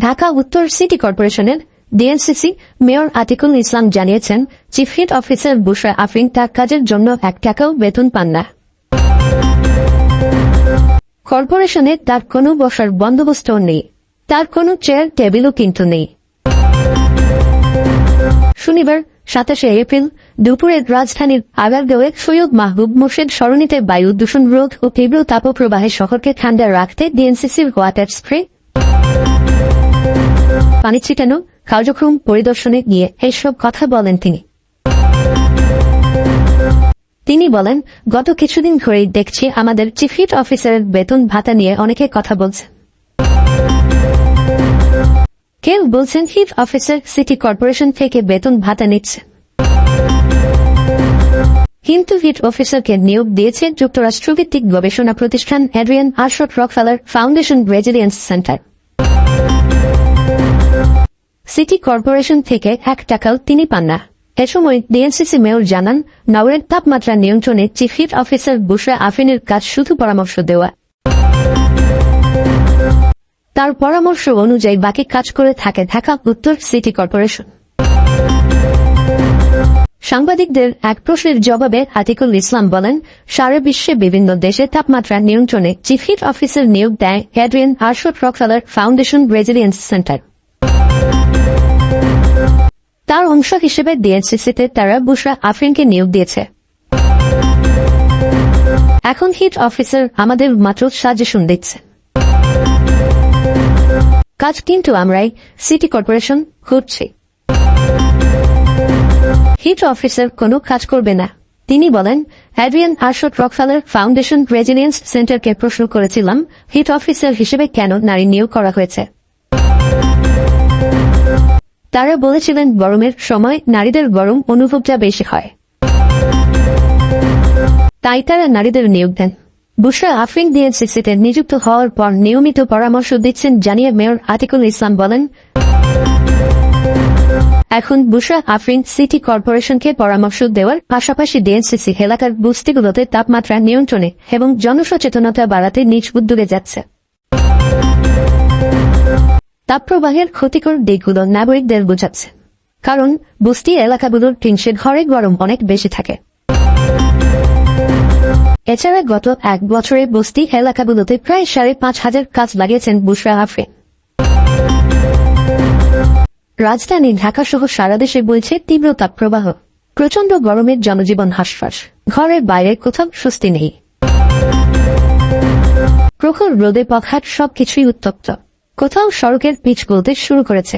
ঢাকা উত্তর সিটি কর্পোরেশনের DNCC mayor Atiqul Islam জানিয়েছেন, chief heat officer Bushra Afrin তার কাজের জন্য এক টাকাও বেতন পান না। কর্পোরেশনে তার কোনো বসার বন্দোবস্ত নেই। তার কোনো চেয়ার, টেবিলও কিন্তু নেই। শনিবার সাতাশে এপ্রিল দুপুরে রাজধানীর আগারগাঁওয়ে সৈয়দ মাহবুব মোর্শেদ সরণিতে বায়ু দূষণ রোধ ও তীব্র তাপপ্রবাহে শহরকে ঠান্ডা রাখতে ডিএনসিসির ওয়াটার স্প্রে পানি ছিটানো কার্যক্রম পরিদর্শনে গিয়ে এসব কথা বলেন তিনি। তিনি বলেন, গত কিছুদিন ধরেই দেখছি আমাদের চিফ হিট অফিসারের বেতন ভাতা নিয়ে অনেকে কথা বলছে। কেউ বলছেন হিট অফিসার সিটি কর্পোরেশন থেকে বেতন ভাতা নিচ্ছে। কিন্তু হিট অফিসারকে নিয়োগ দিয়েছে যুক্তরাষ্ট্রভিত্তিক গবেষণা প্রতিষ্ঠান Adrienne Arsht Rockefeller Foundation Resilience Center. City corporation থেকে এক টাকাও তিনি পান না। এ সময় ডিএনসিসি মেয়র জানান নগরের তাপমাত্রা নিয়ন্ত্রণে চিফ হিট অফিসার বুশরা আফিনের কাজ শুধু পরামর্শ দেওয়া। তার পরামর্শ অনুযায়ী বাকি কাজ করে থাকে ঢাকা উত্তর সিটি কর্পোরেশন। সাংবাদিকদের এক প্রশ্নের জবাবে আতিকুল ইসলাম বলেন, সারা বিশ্বে বিভিন্ন দেশে তাপমাত্রা নিয়ন্ত্রণে চিফ হিট অফিসার নিয়োগ দেয় Adrienne Arsht Rockefeller Foundation Resilience Center. তার অংশ হিসেবে ডিএনসিসিতে তারা বুশরা আফরিনকে নিয়োগ দিয়েছে। এখন হিট অফিসার আমাদের মাত্র সাজেশন দিচ্ছে। কাজ কিন্তু আমরাই, সিটি কর্পোরেশন করছি হিট অফিসার কোনো কাজ করবে না। তিনি বলেন, Adrienne Arsht Rockefeller Foundation Resilience সেন্টারকে প্রশ্ন করেছিলাম, হিট অফিসার হিসেবে কেন নারী নিয়োগ করা হয়েছে? তারা বলেছিলেন গরমের সময় নারীদের গরম অনুভবটা বেশি হয়। তাই তারা নারীদের নিয়োগ দেন। বুশরা আফরিন ডিএনসিসিতে নিযুক্ত হওয়ার পর নিয়মিত পরামর্শ দিচ্ছেন জানিয়ে মেয়র আতিকুল ইসলাম বলেন, এখন বুশরা আফরিন সিটি কর্পোরেশনকে পরামর্শ দেওয়ার পাশাপাশি ডিএনসিসি এলাকার বস্তিগুলোতে তাপমাত্রা নিয়ন্ত্রণে এবং জনসচেতনতা বাড়াতে নিজ উদ্যোগে যাচ্ছে। তাপপ্রবাহের ক্ষতিকর দিকগুলো নাগরিকদের বোঝাচ্ছে। কারণ, বস্তি এলাকাগুলোর টিনশের ঘরে গরম অনেক বেশি থাকে। এছাড়া গত এক বছরে বস্তি এলাকাগুলোতে প্রায় সাড়ে পাঁচ হাজার কাজ লাগিয়েছেন বুশরা আফরিন। রাজধানী ঢাকা সহ সারা দেশে তীব্র তাপপ্রবাহ। প্রচণ্ড গরমের জনজীবন হাসফাস। ঘরের বাইরে কোথাও স্বস্তি নেই। প্রখর রোদে পখাট সবকিছুই উত্তপ্ত। কোথাও সড়কের পিচ গলতে শুরু করেছে।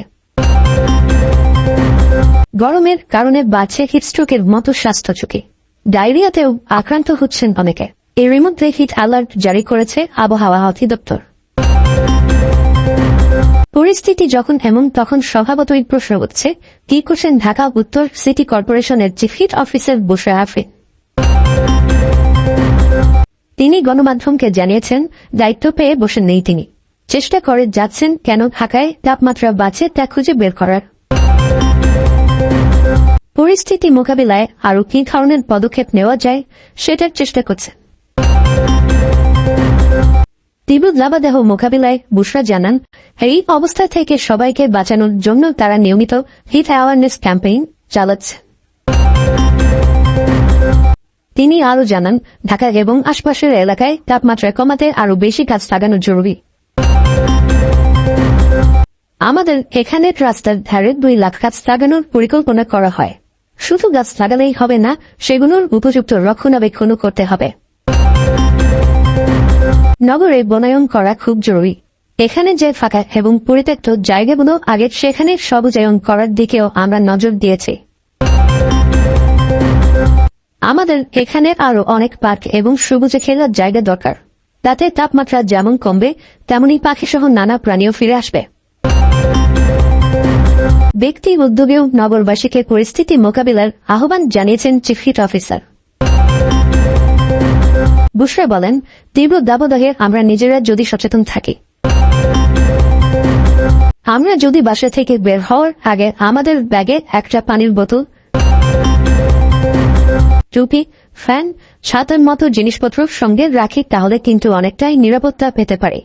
গরমের কারণে বাড়ছে হিটস্ট্রোকের মতো স্বাস্থ্য ঝুঁকি। ডায়রিয়াতেও আক্রান্ত হচ্ছেন অনেকে। এরই মধ্যে হিট অ্যালার্ট জারি করেছে আবহাওয়া অধিদপ্তর। পরিস্থিতি যখন এমন, তখন স্বভাবতই প্রশ্ন উঠছে, কি করছেন ঢাকা উত্তর সিটি কর্পোরেশনের চিফ হিট অফিসার বসে আফিন তিনি গণমাধ্যমকে জানিয়েছেন, দায়িত্ব পেয়ে বসে নেই তিনি। চেষ্টা করে যাচ্ছেন কেন ঢাকায় তাপমাত্রা বাঁচে তা খুঁজে বের করার। পরিস্থিতি মোকাবিলায় আরও কি ধরনের পদক্ষেপ নেওয়া যায় সেটার চেষ্টা করছে। তীব্র লাবাদেহ মোকাবিলায় বুশরা জানান, এই অবস্থা থেকে সবাইকে বাঁচানোর জন্য তারা নিয়মিত হিট অ্যাওয়ারনেস ক্যাম্পেইন চালাচ্ছে। তিনি আরও জানান, ঢাকা এবং আশপাশের এলাকায় তাপমাত্রা কমাতে আরও বেশি কাজ লাগানো জরুরি। আমাদের এখানে রাস্তার ধারে দুই লাখ গাছ লাগানোর পরিকল্পনা করা হয়। শুধু গাছ লাগালেই হবে না, সেগুলোর উপযুক্ত রক্ষণাবেক্ষণও করতে হবে। নগরে বনায়ন করা খুব জরুরি। এখানে যে ফাঁকা এবং পরিত্যক্ত জায়গাগুলো, আগে সেখানে সবুজায়ন করার দিকেও আমরা নজর দিয়েছি। আমাদের এখানে আরও অনেক পার্ক এবং সবুজে খেলার জায়গা দরকার। তাতে তাপমাত্রা যেমন কমবে, তেমনি পাখিসহ নানা প্রাণীও ফিরে আসবে। ব্যক্তি উদ্যোগেও নগরবাসীকে পরিস্থিতি মোকাবিলার আহ্বান জানিয়েছেন চিফ হিট অফিসার বুশরা বলেন, তীব্র দাবদাহে আমরা নিজেরা যদি সচেতন থাকি। আমরা যদি বাসা থেকে বের হওয়ার আগে আমাদের ব্যাগে একটা পানির বোতল, টুপি, ফ্যান, ছাতার মতো জিনিসপত্র সঙ্গে রাখি, তাহলে কিন্তু অনেকটাই নিরাপত্তা পেতে পারি।